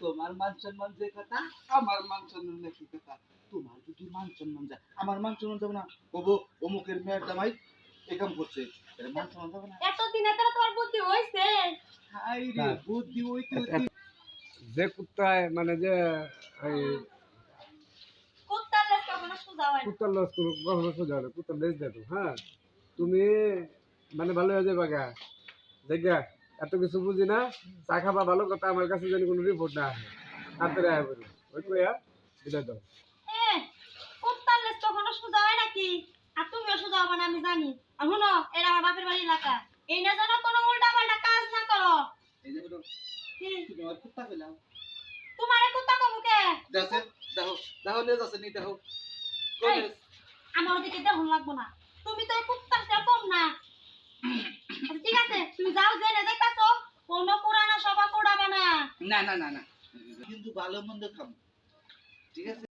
তোমার মান সম্মান যে কথা আমার মান সম্মান নাকি কথা? তোমার যদি মান সম্মান যায় আমার মান সম্মান যাবে না। বলব অমুকের মেয়ের জামাই এরকম করছে। মান সম্মান যাবে না। এতদিনে তো তোমার বুদ্ধি হইছে? হাই রে না। বুদ্ধি ওইতে যে কুত্তায় মানে যে এই কুত্তার লেজ কখনো সোজা হয় না। কুত্তার কোনো কখনো সোজা হবে কুত্তার লেজ দেখো হ্যাঁ। তুমি মানে ভালো হয়ে যাবে গা। দেখা এত কিছু বুঝি না চা খাবা ভালো কথা আমার কাছে যেন কোনো রিপোর্ট না আসে। তাড়াতাড়ি আয় বলি। ওই কইয়া বিদায় দাও। কুত্তার লেজ কখনো সোজা হয় নাকি? আর তুমিও সোজা হবে না আমি জানি। আর শুনো এটা আমার বাপের বাড়ি এলাকা। এই না যেন কোনো উল্টা পাল্টা কাজ না করো। এই যে বলো, কি? তুমি আমার কুত্তা পেলাম তোমারে কুত্তা কমুকে যাচ্ছে দেখো দেখো নিয়ে যাচ্ছে নি দেখো কই আমার ওদিকে দেখুন লাগবো না। তুমি তো এই কুত্তার চেয়ে কম না আচ্ছা, ঠিক আছে তুমি যাও জেনে দেখতাছো কোনো পুরানা সভা কুড়াবে না না না না না। কিন্তু ভালো মন্দ খাব। ঠিক আছে?